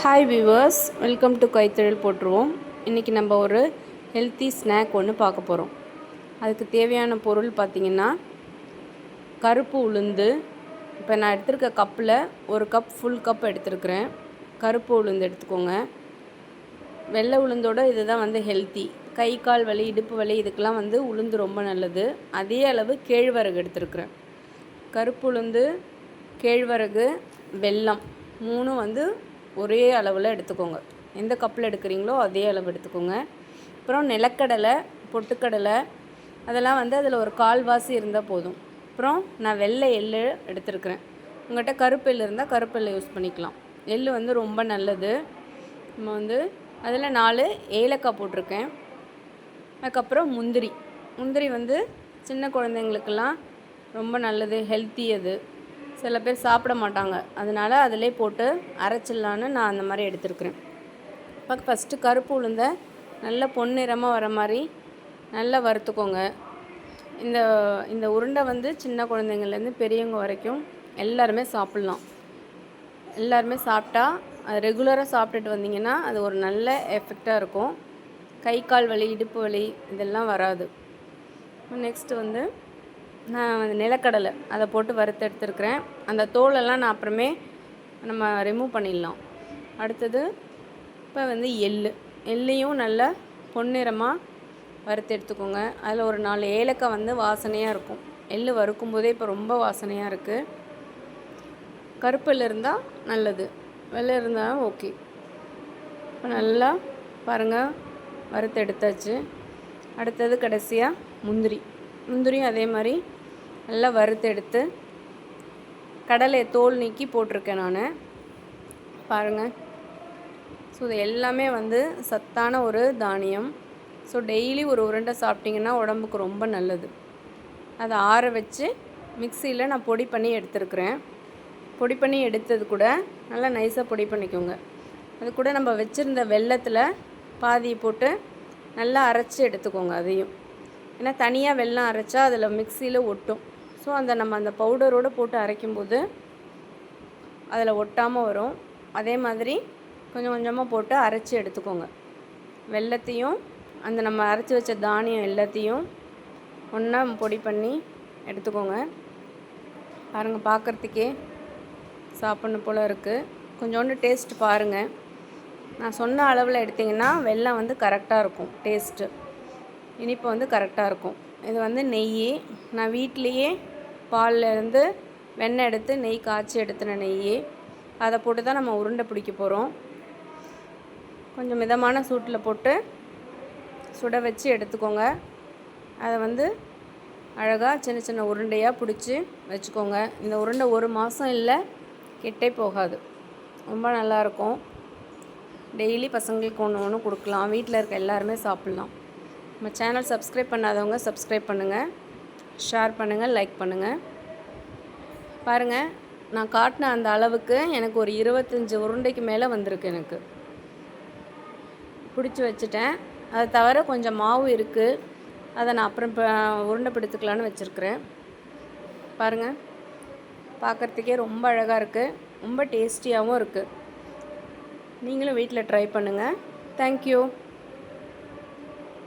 Hi viewers welcome to கைத்தொழில் போட்டுருவோம் இன்றைக்கி நம்ம ஒரு ஹெல்த்தி ஸ்நாக் ஒன்று பார்க்க போகிறோம் அதுக்கு தேவையான பொருள் பார்த்திங்கன்னா கருப்பு உளுந்து. இப்போ நான் எடுத்திருக்க கப்பில் ஒரு கப் ஃபுல் கப் எடுத்திருக்கிறேன். கருப்பு உளுந்து எடுத்துக்கோங்க. வெள்ளை உளுந்தோட இதுதான் வந்து ஹெல்த்தி கை கால் வலி இடுப்பு வலி இதுக்கெல்லாம் வந்து உளுந்து ரொம்ப நல்லது. அதே அளவு கேழ்வரகு எடுத்திருக்கிறேன். கருப்பு உளுந்து கேழ்வரகு வெல்லம். மூணும் வந்து ஒரே அளவில் எடுத்துக்கோங்க. எந்த கப்பில் எடுக்கிறீங்களோ அதே அளவு எடுத்துக்கோங்க. அப்புறம் நிலக்கடலை பொட்டுக்கடலை அதெல்லாம் வந்து அதில் ஒரு கால்வாசி இருந்தால் போதும். அப்புறம் நான் வெள்ளை எள்ளு எடுத்துருக்குறேன். உங்கள்கிட்ட கருப்பு எள்ளு இருந்தால் கருப்பு எள்ளு யூஸ் பண்ணிக்கலாம். எள்ளு வந்து ரொம்ப நல்லது. நம்ம வந்து அதில் நாலு ஏலக்காய் போட்டிருக்கேன். அதுக்கப்புறம் முந்திரி. முந்திரி வந்து சின்ன குழந்தைங்களுக்கெல்லாம் ரொம்ப நல்லது ஹெல்த்தி அது. சில பேர் சாப்பிட மாட்டாங்க. அதனால் அதிலே போட்டு அரைச்சிடலான்னு நான் அந்த மாதிரி எடுத்துருக்குறேன். இப்போ ஃபஸ்ட்டு கருப்பு உளுந்தை நல்ல பொன்னிறமாக வர மாதிரி நல்லா வறுத்துக்கோங்க. இந்த இந்த உருண்டை வந்து சின்ன குழந்தைங்கள்லேருந்து பெரியவங்க வரைக்கும் எல்லாருமே சாப்பிட்லாம். எல்லாருமே சாப்பிட்டா அது ரெகுலராக சாப்பிட்டுட்டு வந்தீங்கன்னா அது ஒரு நல்ல எஃபெக்டாக இருக்கும். கை கால் வலி இடுப்பு வலி இதெல்லாம் வராது. நெக்ஸ்ட்டு வந்து நான் வந்து நிலக்கடலை அதை போட்டு வறுத்து எடுத்துருக்கிறேன். அந்த தோலெல்லாம் நான் அப்புறமே நம்ம ரிமூவ் பண்ணிடலாம். அடுத்தது இப்போ வந்து எள் எள்ளையும் நல்லா பொன்னிறமாக வறுத்து எடுத்துக்கோங்க. அதில் ஒரு நாலு ஏலக்காய் வந்து வாசனையாக இருக்கும். எள் வறுக்கும் போதே இப்போ ரொம்ப வாசனையாக இருக்குது கருப்பில் இருந்தால் நல்லது வெள்ளை இருந்தால் ஓகே. இப்போ நல்லா பாருங்கள் வறுத்து எடுத்தாச்சு. அடுத்தது கடைசியாக முந்திரி. முந்திரியும் அதே மாதிரி நல்லா வறுத்து எடுத்து கடலை தோல் நீக்கி போட்டிருக்கேன் நான். பாருங்கள் ஸோ இது எல்லாமே வந்து சத்தான ஒரு தானியம். ஸோ டெய்லி ஒரு உருண்டை சாப்பிட்டிங்கன்னா உடம்புக்கு ரொம்ப நல்லது. அதை ஆற வச்சு மிக்சியில் நான் பொடி பண்ணி எடுத்துருக்குறேன். பொடி பண்ணி எடுத்தது கூட நல்லா நைஸாக பொடி பண்ணிக்கோங்க. அது கூட நம்ம வச்சுருந்த வெள்ளத்தில் பாதியை போட்டு நல்லா அரைச்சி எடுத்துக்கோங்க அதையும். ஏன்னா தனியாக வெல்லம் அரைச்சா அதில் மிக்சியில் ஒட்டும். ஸோ அந்த நம்ம அந்த பவுடரோடு போட்டு அரைக்கும்போது அதில் ஒட்டாமல் வரும். அதே மாதிரி கொஞ்சம் கொஞ்சமாக போட்டு அரைச்சி எடுத்துக்கோங்க. வெள்ளத்தையும் அந்த நம்ம அரைச்சி வச்ச தானியம் எல்லாத்தையும் ஒன்றா பொடி பண்ணி எடுத்துக்கோங்க. பாருங்கள் பார்க்குறதுக்கே சாப்பிட்ணும் போல் இருக்குது கொஞ்சோண்டு டேஸ்ட் பாருங்கள் நான் சொன்ன அளவில் எடுத்திங்கன்னா வெல்லம் வந்து கரெக்டாக இருக்கும் டேஸ்ட்டு இனிப்பு வந்து கரெக்டாக இருக்கும். இது வந்து நெய் நான் வீட்லேயே பால்லேருந்து வெண்ணெய் எடுத்து நெய் காய்ச்சி எடுத்துன நெய் அதை போட்டு தான் நம்ம உருண்டை பிடிக்க போகிறோம் கொஞ்சம் மிதமான சூட்டில் போட்டு சுட வச்சு எடுத்துக்கோங்க. அதை வந்து அழகாக சின்ன சின்ன உருண்டையாக பிடிச்சி வச்சுக்கோங்க. இந்த உருண்டை ஒரு மாதம் இல்லை கெட்டே போகாது. ரொம்ப நல்லாயிருக்கும் டெய்லி பசங்களுக்கு ஒன்று ஒன்று கொடுக்கலாம். வீட்டில் இருக்க எல்லாருமே சாப்பிட்லாம். நம்ம சேனல் சப்ஸ்கிரைப் பண்ணாதவங்க சப்ஸ்கிரைப் பண்ணுங்கள் ஷேர் பண்ணுங்கள் லைக் பண்ணுங்கள் பாருங்கள் நான் காட்டின அந்த அளவுக்கு எனக்கு ஒரு இருபத்தஞ்சி உருண்டைக்கு மேலே வந்திருக்கு எனக்கு. பிடிச்சி வச்சுட்டேன். அதை தவிர கொஞ்சம் மாவு இருக்குது அதை நான் அப்புறம் இப்போ உருண்டை பிடித்துக்கலான்னு வச்சுருக்குறேன். பாருங்கள் பார்க்குறதுக்கே ரொம்ப அழகாக இருக்குது ரொம்ப டேஸ்டியாகவும் இருக்குது நீங்களும் வீட்டில் ட்ரை பண்ணுங்கள் தேங்க்யூ